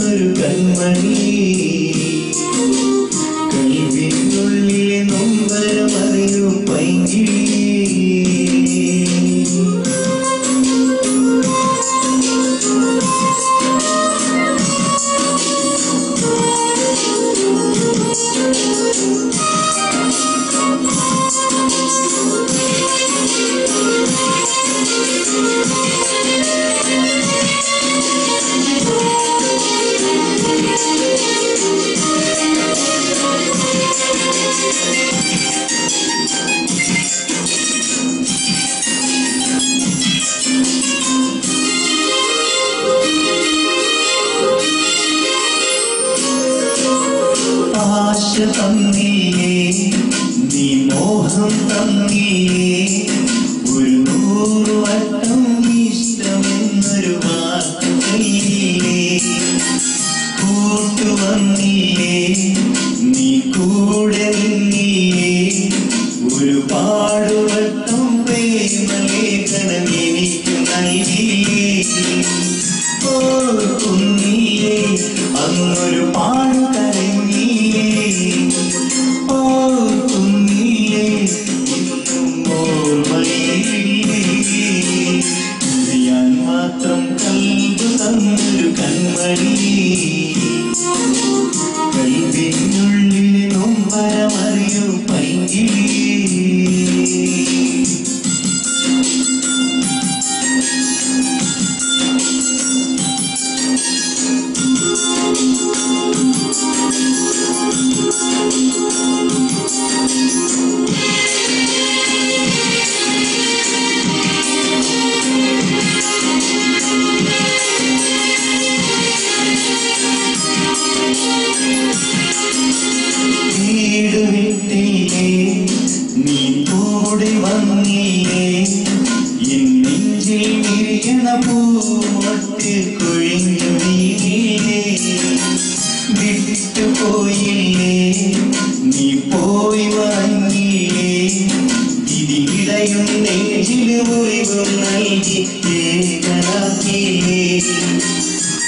ഒരു കൺമണി തന്നില്ലേ നീ മോഹം തന്നില്ലേ ഒരു നൂറ് വട്ടം ഇഷ്ടമെന്നൊരു വാക്ക് ചൊല്ലില്ലേ കൂട്ടുവന്നില്ലേ നീ കൂടെ നിന്നില്ലേ ഒരു പാടുവട്ടം പ്രേമലേഖനം എനിക്ക് നൽകിയില്ലേ ഓർക്കുന്നില്ലേ അന്നൊരു പാട് കൺമണി വിട്ടില്ലേ നീ കൂടെ വന്നില്ലേ എൻ നെഞ്ചിൽ വിരിയണ പൂമൊട്ട് കൊഴിഞ്ഞു വീണില്ലേ വിട്ടു പോയില്ലേ നീ പോയി വാങ്ങിയില്ലേ ഇതിടയും നെഞ്ചിൽ മുറിവും നൽകി ഏകനാക്കിയില്ലേ.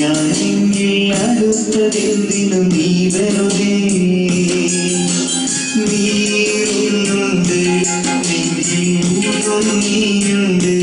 പിരിയാനെങ്കിൽ അടുത്തതെന്തിനു നീ വെറുതെ. നീയുണ്ട് നീയുണ്ട്